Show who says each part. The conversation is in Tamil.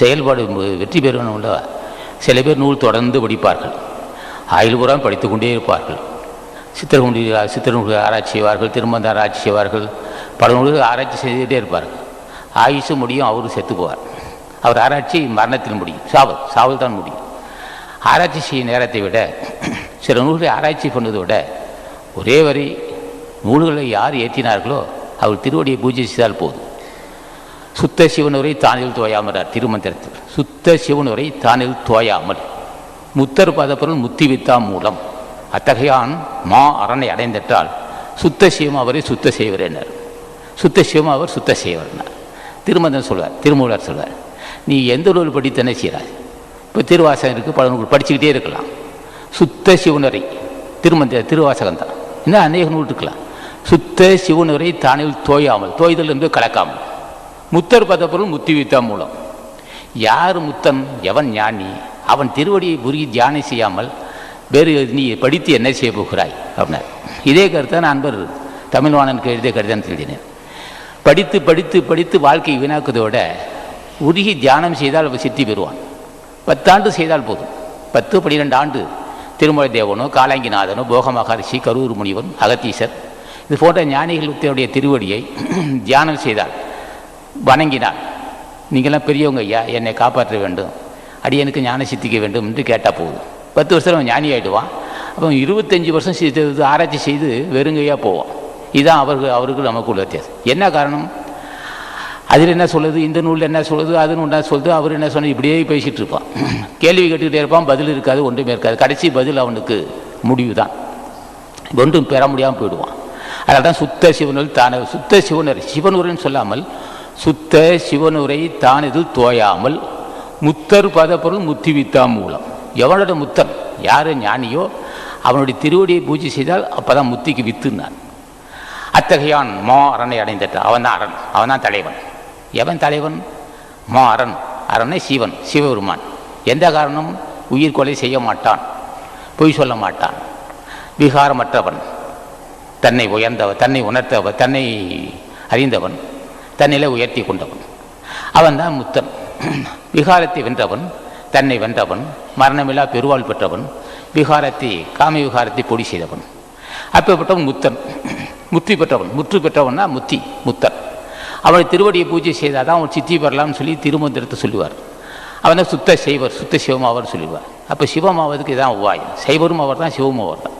Speaker 1: செயல்பாடு வெற்றி பெறுவன பெறணும்ல சில பேர் நூல் தொடர்ந்து படிப்பார்கள். ஆயுள் பூரா படித்து கொண்டே இருப்பார்கள். சித்திரகுண்டி சித்திரகுண்டி ஆராய்ச்சி செய்வார்கள் திருமந்த ஆராய்ச்சி செய்வார்கள். பல நூல்கள் ஆராய்ச்சி செய்துகிட்டே இருப்பார்கள். ஆயுசு முடியும் அவரும் செத்து போவார். அவர் ஆராய்ச்சி மரணத்தில் முடியும். சாவல் சாவல் தான் முடியும். ஆராய்ச்சி செய்யும் நேரத்தை விட சில நூல்களை ஆராய்ச்சி பண்ணதை விட ஒரே வரி நூல்களை யார் ஏற்றினார்களோ அவர் திருவடியை பூஜை செய்தால் போதும். சுத்த சிவனுரை தானில் தோயாமறார் திருமந்திரத்தில். சுத்த சிவனுரை தானில் தோயாமல். முத்தர் பதப்பொருள் முத்தி வித்தா மூலம். அத்தகையான் மா அரணை அடைந்திட்டால் சுத்த சிவம் அவரை சுத்த செய்வரேனர் சுத்த சிவம் அவர் சுத்த செய்வரனார் திருமந்தம் சொல்வார் திருமூலர் சொல்வார் நீ எந்த நூல் படித்தனே செய்கிறாய் இப்போ திருவாசகம் இருக்குது பல நூல் படிச்சுக்கிட்டே இருக்கலாம். சுத்த சிவனுரை திருமந்த திருவாசகம் தான். இன்னும் அநேக நூல் இருக்கலாம். சுத்த சிவனுரை தானில் தோயாமல் தோய்தல் என்று கலக்காமல். முத்தர் பதப்பொருள் முத்தி வித்தா மூலம். யார் முத்தன்? எவன் ஞானி? அவன் திருவடியை புரிகி தியானம் செய்யாமல் வேறு நீ படித்து என்ன செய்ய போகிறாய்? அப்படின்னார். இதே கருத்தை நான் அன்பர் தமிழ்வாணனுக்கு எழுதிய கருத்தான் எழுதினேன். படித்து படித்து படித்து வாழ்க்கை வீணாக்குவதோட உருகி தியானம் செய்தால் அவன் சித்தி பெறுவான். பத்தாண்டு செய்தால் போதும். பத்து பன்னிரெண்டு ஆண்டு திருமலை தேவனோ காலாங்கிநாதனோ போக மகரிஷி கரூர் முனிவன் அகத்தீசர் இது போன்ற ஞானிகளுடைய திருவடியை தியானம் செய்தால் வணங்கினார். நீங்களாம் பெரியவங்க ஐயா என்னை காப்பாற்ற வேண்டும். அடியனுக்கு ஞான சித்திக்க வேண்டும் என்று கேட்டால் போதும். பத்து வருஷம் அவன் ஞானி ஆகிடுவான் அப்போ இருபத்தஞ்சி வருஷம் செய்து ஆராய்ச்சி செய்து வெறுங்கையாக போவான். இதுதான் அவர்கள் அவருக்கு நமக்கு உள்ள வித்தியாசம். என்ன காரணம்? அதில் என்ன சொல்லுது? இந்த நூலில் என்ன சொல்லுது? அதுன்னு என்ன சொல்லுது? அவர் என்ன சொன்னது இப்படியே பேசிகிட்டு இருப்பான். கேள்வி கேட்டுக்கிட்டே இருப்பான். பதில் இருக்காது ஒன்றுமே இருக்காது. கடைசி பதில் அவனுக்கு முடிவு தான் ஒன்றும் பெற முடியாமல் போயிடுவான். அதனால் தான் சுத்த சிவனல் தானே சுத்த சிவனர் சிவனுரைன்னு சொல்லாமல் சுத்த சிவனுரை தானிதில் தோயாமல் முத்தர் பதப்பொருள் முத்தி வித்தா மூலம். எவனோட முத்தன்? யார்? ஞானியோ? அவனுடைய திருவடியை பூஜை செய்தால் அப்போ தான் முத்திக்கு வித்துனான் அத்தகையான் மா அரனை அடைந்துட்டான் அவன் தான் அரண். அவன் தான் தலைவன். எவன் தலைவன்? மா அரண். அரனை சிவன் சிவபெருமான். எந்த காரணம்? உயிர் கொலை செய்ய மாட்டான். பொய் சொல்ல மாட்டான். விகாரமற்றவன். தன்னை உயர்ந்தவன் தன்னை உணர்த்தவன் தன்னை அறிந்தவன். தன்னிலை உயர்த்தி கொண்டவன். அவன் தான் முத்தன். விகாரத்தை வென்றவன் தன்னை வென்றவன் மரணமில்லா பெருவாள் பெற்றவன் விகாரத்தை காம விகாரத்தை பொடி செய்தவன். அப்பேற்பட்டவன் முத்தன். முத்தி பெற்றவன். முற்று பெற்றவன்னா முத்தி முத்தன். அவனை திருவடியை பூஜை செய்தால் தான் அவன் சித்தி பெறலாம்னு சொல்லி திருமந்திரத்தை சொல்லுவார். அவனை சுத்த செய்வர் சுத்த சிவம் சொல்லுவார் அப்போ சிவமாவதுக்கு இதான் உபாயம். சைவரும் அவர் தான் சிவமும் அவர் தான்